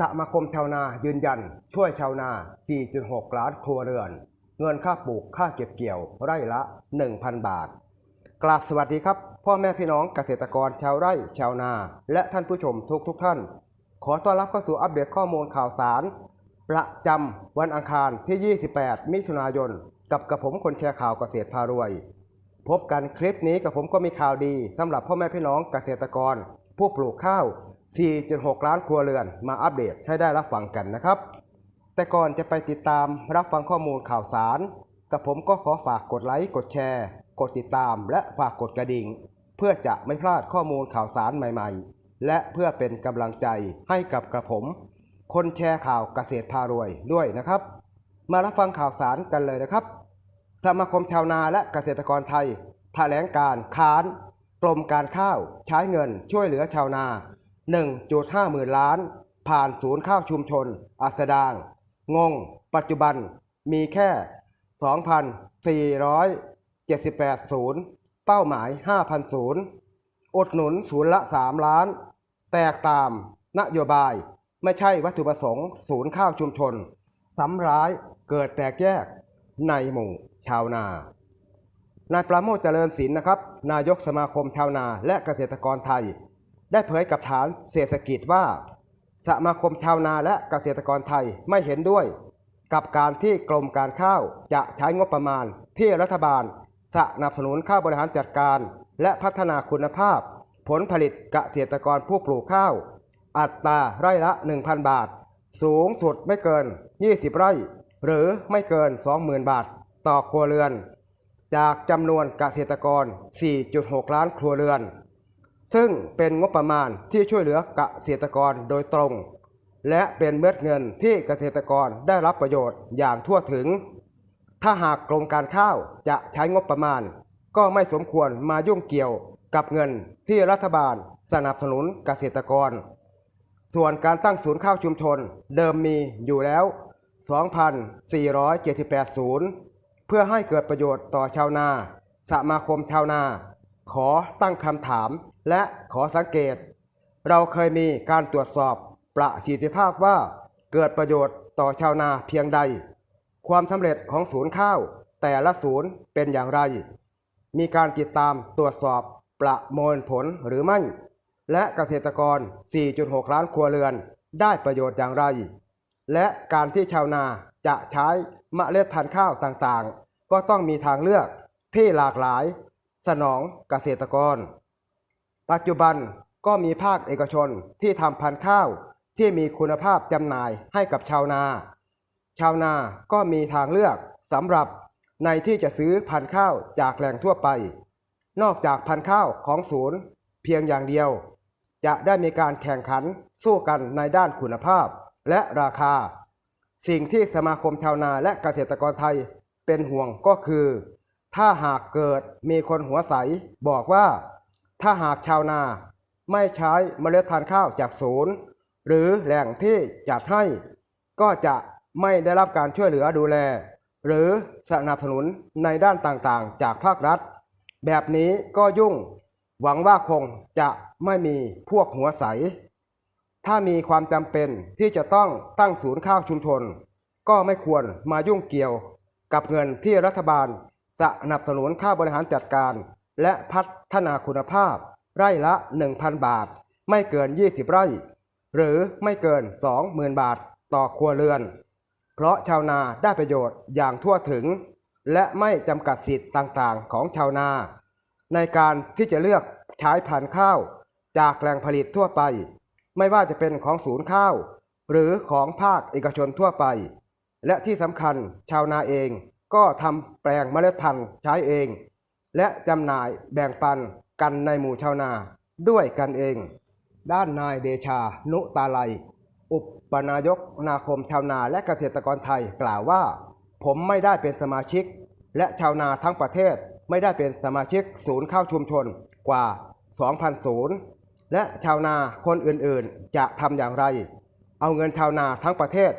สมาคมชาวนายืนยัน ช่วยชาวนา 4.6 ล้านครัวเรือน เงินค่าปลูกค่าเก็บเกี่ยว ไร่ละ 1,000 บาท กราบสวัสดีครับ พ่อแม่พี่น้องเกษตรกรชาวไร่ชาวนา และท่านผู้ชมทุกทุกท่าน ขอต้อนรับเข้าสู่อัปเดตข้อมูลข่าวสาร ประจำวันอังคารที่ 28 มิถุนายน กับกระผมคนแชร์ข่าวเกษตรพารวย พบกันคลิปนี้กับผมก็มีข่าวดีสำหรับพ่อแม่พี่น้องเกษตรกรผู้ปลูกข้าว 4.6 ล้านครัวเรือนมาอัปเดตให้ได้รับฟังกันนะครับ แต่ก่อนจะไปติดตามรับฟังข้อมูลข่าวสารกับผมก็ขอฝากกดไลค์กดแชร์ กดติดตาม และฝากกดกระดิ่ง เพื่อจะไม่พลาดข้อมูลข่าวสารใหม่ๆ และเพื่อเป็นกำลังใจให้กับกระผม คนแชร์ข่าวเกษตรพารวยด้วยนะครับ มารับฟังข่าวสารกันเลยนะครับ สมาคมชาวนาและเกษตรกรไทยแถลงการค้านกรมการข้าวใช้เงินช่วยเหลือชาวนา 1.5หมื่นล้าน ผ่านศูนย์ข้าวชุมชน อัสดาง งง ปัจจุบันมีแค่ 2,478 ศูนย์ เป้าหมาย 5,000 ศูนย์ อดหนุนศูนย์ละ 3 ล้าน แตกตามนโยบายไม่ใช่วัตถุประสงค์ ศูนย์ข้าวชุมชนซ้ำร้ายเกิดแตกแยกในหมู่ชาวนานายปราโมทเจริญศิลป์นะครับ นายกสมาคมชาวนาและเกษตรกรไทย ได้เผยกับฐานเศรษฐกิจว่าสมาคมชาวนาและเกษตรกรไทยไม่เห็นด้วย กับการที่กรมการข้าวจะใช้งบประมาณที่รัฐบาลสนับสนุนข้าวบริหารจัดการ และพัฒนาคุณภาพ ผลผลิตเกษตรกรผู้ปลูกข้าว อัตราไร่ละ 1,000 บาท สูงสุดไม่เกิน 20 ไร่ หรือไม่เกิน 20,000 บาท ต่อครัวเรือน จากจำนวนเกษตรกร 4.6 ล้านครัวเรือน ซึ่งเป็นงบประมาณที่ช่วยเหลือเกษตรกรโดยตรง และเป็นเม็ดเงินที่เกษตรกรได้รับประโยชน์อย่างทั่วถึง ถ้าหากกรมการข้าวจะใช้งบประมาณ ก็ไม่สมควรมายุ่งเกี่ยวกับเงินที่รัฐบาลสนับสนุนเกษตรกร ส่วนการตั้งศูนย์ข้าวชุมชนเดิมมีอยู่แล้ว 2,478 ศูนย์ เพื่อให้เกิดประโยชน์ต่อชาวนา สมาคมชาวนา ขอตั้งคำถาม และขอสังเกต เราเคยมีการตรวจสอบประสิทธิภาพว่าเกิดประโยชน์ต่อชาวนาเพียงใด ความสำเร็จของศูนย์ข้าว แต่ละศูนย์เป็นอย่างไร มีการติดตามตรวจสอบประมวลผลหรือไม่ และเกษตรกร 4.6 ล้านครัวเรือนได้ประโยชน์อย่างไร และการที่ชาวนาจะใช้เมล็ดพันธุ์ข้าวต่างๆ ก็ต้องมีทางเลือกที่หลากหลาย สนองเกษตรกร ปัจจุบันก็มีภาคเอกชนที่ทำพันธุ์ข้าวที่มีคุณภาพจำหน่ายให้กับชาวนา ชาวนาก็มีทางเลือกสำหรับในที่จะซื้อพันธุ์ข้าวจากแหล่งทั่วไป นอกจากพันธุ์ข้าวของศูนย์ เพียงอย่างเดียว จะได้มีการแข่งขันสู้กันในด้านคุณภาพและราคา สิ่งที่สมาคมชาวนาและเกษตรกรไทยเป็นห่วงก็คือ ถ้าหากเกิดมีคนหัวใส บอกว่า ถ้าหากชาวนาไม่ใช้เมล็ดพันธุ์ข้าวจากศูนย์ หรือแหล่งที่จัดให้ ก็จะไม่ได้รับการช่วยเหลือดูแล หรือสนับสนุนในด้านต่างๆ จากภาครัฐ แบบนี้ก็ยุ่ง หวังว่าคงจะไม่มีพวกหัวใส ถ้ามีความจำเป็นที่จะต้องตั้งศูนย์ข้าวชุมชน ก็ไม่ควรมายุ่งเกี่ยวกับเงินที่รัฐบาล สนับสนุนค่าบริหารจัดการ และพัฒนาคุณภาพ ไร่ละ 1,000 บาท ไม่เกิน 20 ไร่ หรือไม่เกิน 20,000 บาทต่อครัวเรือน เพราะชาวนาได้ประโยชน์อย่างทั่วถึง และไม่จำกัดสิทธิ์ต่างๆ ของชาวนา ในการที่จะเลือกใช้พันธุ์ข้าว จากแหล่งผลิตทั่วไป ไม่ว่าจะเป็นของศูนย์ข้าว หรือของภาคเอกชนทั่วไป และที่สำคัญชาวนาเอง ก็ทำแปลงเมล็ดพันธุ์ใช้เอง และจำหน่ายแบ่งปันกันในหมู่ชาวนาด้วยกันเอง ด้านนายเดชา นุตาไลยอุปนายกนาคมชาวนาและเกษตรกรไทยกล่าวว่า ผมไม่ได้เป็นสมาชิก และชาวนาทั้งประเทศไม่ได้เป็นสมาชิกศูนย์ข้าวชุมชนกว่า 2,000 ศูนย์และชาวนาคนอื่นๆ จะทำอย่างไร เอาเงินชาวนาทั้งประเทศ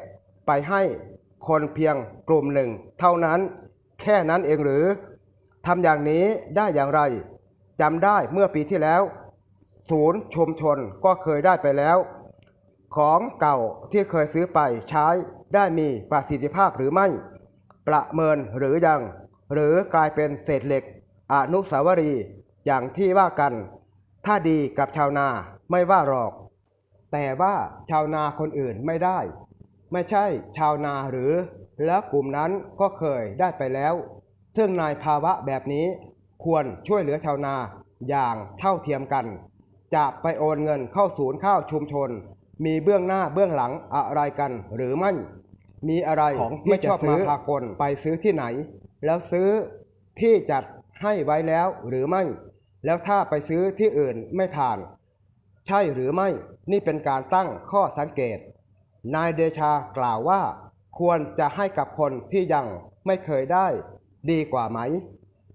ไปให้ คนเพียงกลุ่มหนึ่ง เท่านั้นแค่นั้นเองหรือทำอย่างนี้ได้อย่างไรจำได้เมื่อปีที่แล้ว ศูนย์ชุมชนก็เคยได้ไปแล้ว ของเก่าที่เคยซื้อไปใช้ได้มีประสิทธิภาพหรือไม่ ประเมินหรือยัง หรือกลายเป็นเศษเหล็ก อนุสาวรีย์อย่างที่ว่ากัน ถ้าดีกับชาวนาไม่ว่าหรอก แต่ว่าชาวนาคนอื่นไม่ได้ ไม่ใช่ชาวนาหรือ แล้วกลุ่มนั้นก็เคยได้ไปแล้ว ซึ่งในภาวะแบบนี้ควรช่วยเหลือชาวนาอย่างเท่าเทียมกัน จะไปโอนเงินเข้าศูนย์ข้าวชุมชน มีเบื้องหน้าเบื้องหลังอะไรกันหรือไม่ มีอะไรของที่จะซื้อพากลไปซื้อที่ไหน แล้วซื้อที่จัดให้ไว้แล้วหรือไม่ แล้วถ้าไปซื้อที่อื่นไม่ผ่าน ใช่หรือไม่นี่เป็นการตั้งข้อสังเกต นายเดชากล่าวว่า ควรจะให้กับคนที่ยังไม่เคยได้ดีกว่าไหม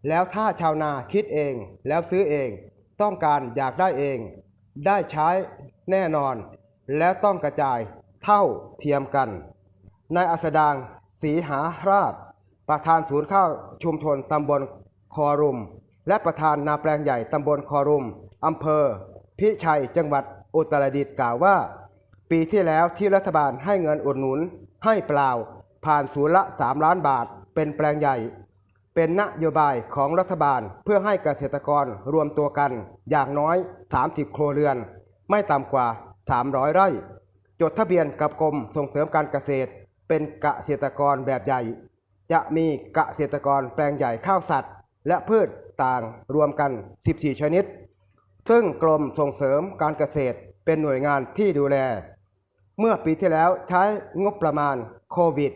แล้วถ้าชาวนาคิดเองแล้วซื้อเอง ต้องการอยากได้เอง ได้ใช้แน่นอน แล้วต้องกระจายเท่าเทียมกันนายอัสดางศรีหาราช ประธานศูนย์ข้าวชุมชนตำบลคอรุม และประธานนาแปลงใหญ่ตำบลคอรุมอำเภอ พิชัยจังหวัดอุตรดิตถ์กล่าวว่า ปีที่แล้วที่รัฐบาลให้เงินอุดหนุน ให้เปล่า ผ่านศูนย์ละ 3 ล้านบาท เป็นแปลงใหญ่ เป็นนโยบายของรัฐบาลเพื่อให้เกษตรกรรวมตัวกัน อย่างน้อย 30 ครัวเรือน ไม่ต่ำกว่า 300 ไร่ จดทะเบียนกับกรมส่งเสริมการเกษตร เป็นเกษตรกรแบบใหญ่ จะมีเกษตรกรแปลงใหญ่ข้าวสัตว์ และพืชต่างรวมกัน 14 ชนิด ซึ่งกรมส่งเสริมการเกษตรเป็นหน่วยงานที่ดูแล เมื่อปีที่แล้วใช้งบประมาณโควิด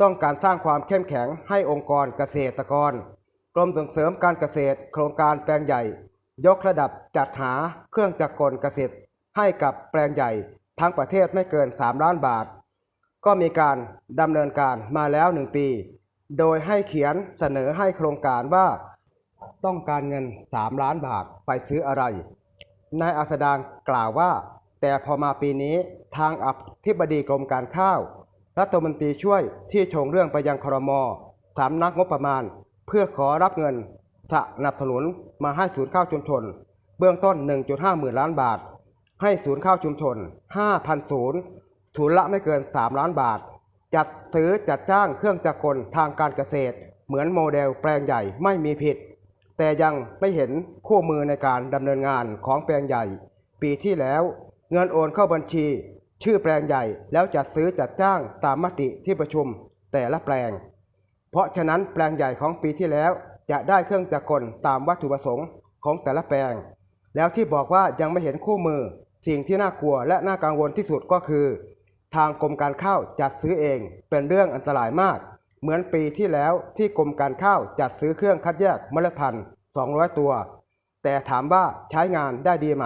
ต้องการสร้างความเข้มแข็งให้องค์กรเกษตรกร กรมส่งเสริมการเกษตร โครงการแปลงใหญ่ ยกระดับจัดหาเครื่องจักรกลเกษตร ให้กับแปลงใหญ่ ทั้งประเทศไม่เกิน 3 ล้านบาท ก็มีการดำเนินการมาแล้วหนึ่งปี โดยให้เขียนเสนอให้โครงการว่า ต้องการเงิน 3 ล้านบาทไปซื้ออะไรนายอัสดางกล่าวว่า แต่พอมาปีนี้ทางอธิบดีกรมการข้าวรัฐมนตรีช่วยที่ชงเรื่องไปยังครมสำนักงบประมาณ เพื่อขอรับเงินสนับสนุนมาให้ศูนย์ข้าวชุมชน เบื้องต้น 1.5หมื่นล้านบาท ให้ศูนย์ข้าวชุมชน 5,000 ศูนย์ศูนย์ละไม่เกิน 3 ล้านบาท จัดซื้อจัดจ้างเครื่องจักรกลทางการเกษตร เหมือนโมเดลแปลงใหญ่ไม่มีผิด แต่ยังไม่เห็นคู่มือในการดำเนินงานของแปลงใหญ่ ปีที่แล้ว เงินโอนเข้าบัญชี ชื่อแปลงใหญ่ แล้วจัดซื้อจัดจ้างตามมติที่ประชุมแต่ละแปลง เพราะฉะนั้นแปลงใหญ่ของปีที่แล้ว จะได้เครื่องจักรกลตามวัตถุประสงค์ของแต่ละแปลง แล้วที่บอกว่ายังไม่เห็นคู่มือ สิ่งที่น่ากลัวและน่ากังวลที่สุดก็คือ ทางกรมการข้าวจัดซื้อเองเป็นเรื่องอันตรายมาก เหมือนปีที่แล้วที่กรมการข้าวจัดซื้อเครื่องคัดแยกเมล็ดพันธุ์200 ตัว แต่ถามว่าใช้งานได้ดีไหม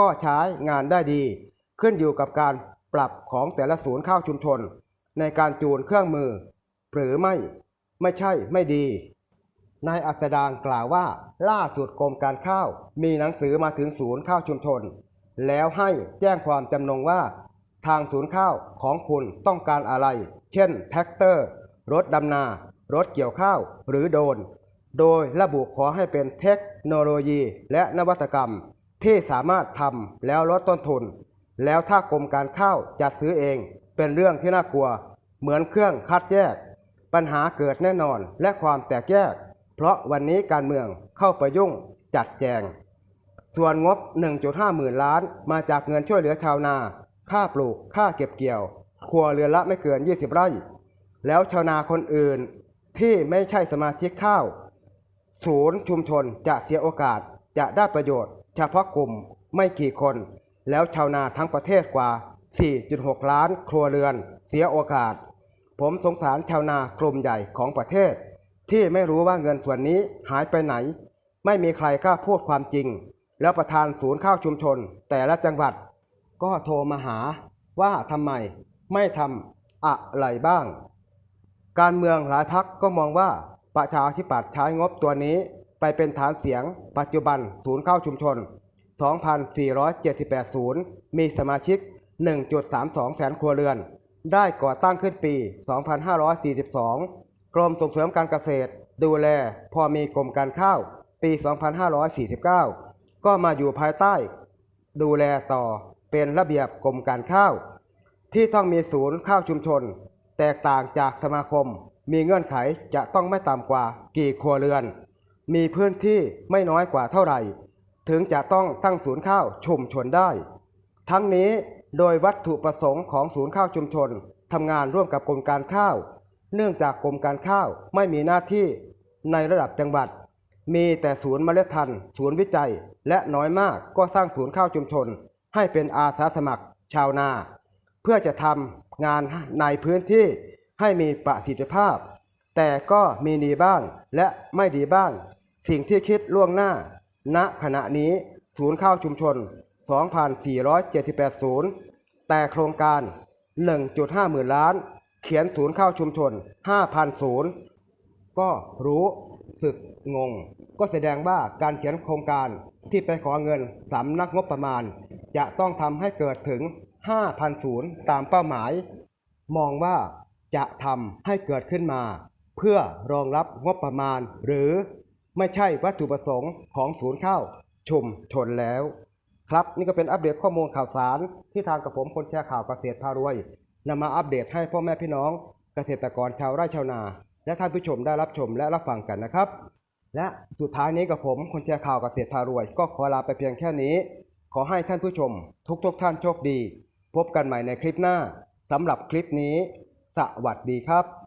ก็ใช้งานได้ดี ขึ้นอยู่กับการปรับของแต่ละศูนย์ข้าวชุมชน ในการจูนเครื่องมือ หรือไม่ไม่ใช่ไม่ดีนายอัสดางกล่าวว่า ล่าสุดกรมการข้าว มีหนังสือมาถึงศูนย์ข้าวชุมชน แล้วให้แจ้งความจำนงว่า ทางศูนย์ข้าวของคุณต้องการอะไร เช่นแท็กเตอร์ รถดำนา รถเกี่ยวข้าว หรือโดน โดยระบุขอให้เป็นเทคโนโลยีและนวัตกรรม ที่สามารถทำแล้วลดต้นทุน แล้วถ้ากรมการข้าวจัดซื้อเองเป็นเรื่องที่น่ากลัว เหมือนเครื่องคัดแยก ปัญหาเกิดแน่นอนและความแตกแยก เพราะวันนี้การเมืองเข้าไปยุ่งจัดแจง ส่วนงบ 1.5 หมื่นล้านมาจากเงินช่วยเหลือชาวนา ค่าปลูก ค่าเก็บเกี่ยว ครัวเรือนละไม่เกิน 20 ไร่ แล้วชาวนาคนอื่นที่ไม่ใช่สมาชิกข้าว ศูนย์ชุมชนจะเสียโอกาส จะได้ประโยชน์เฉพาะกลุ่มไม่กี่คน แล้วชาวนาทั้งประเทศกว่า 4.6 ล้านครัวเรือน เสียโอกาส ผมสงสารชาวนากลุ่มใหญ่ของประเทศ ที่ไม่รู้ว่าเงินส่วนนี้หายไปไหน ไม่มีใครกล้าพูดความจริง แล้วประธานศูนย์ข้าวชุมชน แต่ละจังหวัด ก็โทรมาหาว่าทำไมไม่ทำอะไรบ้าง การเมืองหลายพักก็มองว่าประชาธิปัตย์ใช้งบตัวนี้ ไปเป็นฐานเสียง ปัจจุบันศูนย์ข้าวชุมชน 2,478 ศูนย์ มีสมาชิก 1.32 แสนครัวเรือน ได้ก่อตั้งขึ้นปี 2542 กรมส่งเสริมการเกษตร ดูแลพอมีกรมการข้าว ปี 2549 ก็มาอยู่ภายใต้ ดูแลต่อเป็นระเบียบกรมการข้าว ที่ต้องมีศูนย์ข้าวชุมชน แตกต่างจากสมาคม มีเงื่อนไขจะต้องไม่ต่ำกว่ากี่ครัวเรือน มีพื้นที่ไม่น้อยกว่าเท่าไหร่ ถึงจะต้องตั้งศูนย์ข้าวชุมชนได้ ทั้งนี้โดยวัตถุประสงค์ของศูนย์ข้าวชุมชนทำงานร่วมกับกรมการข้าว เนื่องจากกรมการข้าวไม่มีหน้าที่ในระดับจังหวัด มีแต่ศูนย์เมล็ดพันธุ์ศูนย์วิจัย และน้อยมากก็สร้างศูนย์ข้าวชุมชน ให้เป็นอาสาสมัครชาวนา เพื่อจะทำงานในพื้นที่ให้มีประสิทธิภาพ แต่ก็มีดีบ้างและไม่ดีบ้าง สิ่งที่คิดล่วงหน้า ณขณะนี้ศูนย์ข้าวชุมชน 2,478 ศูนย์ แต่โครงการ 1.5 หมื่นล้าน เขียนศูนย์ข้าวชุมชน 5,000 ศูนย์ ก็รู้สึกงง ก็แสดงว่าการเขียนโครงการที่ไปขอเงินสำนักงบประมาณ จะต้องทำให้เกิดถึง 5,000 ศูนย์ตามเป้าหมาย มองว่าจะทำให้เกิดขึ้นมา เพื่อรองรับงบประมาณหรือ ไม่ใช่วัตถุประสงค์ของศูนย์ข้าวชุมชนแล้ว ครับนี่ก็เป็นอัปเดตข้อมูลข่าวสาร ที่ทางกับผมคนแชร์ข่าวเกษตรพารวยนำมาอัปเดตให้พ่อแม่พี่น้อง เกษตรกรชาวไร่ชาวนา และท่านผู้ชมได้รับชมและรับฟังกันนะครับ และสุดท้ายนี้กับผมคนแชร์ข่าวเกษตรพารวย ก็ขอลาไปเพียงแค่นี้ ขอให้ท่านผู้ชม ทุกๆทท่านโชคดี พบกันใหม่ในคลิปหน้าสำหรับคลิปนี้ สวัสดีครับ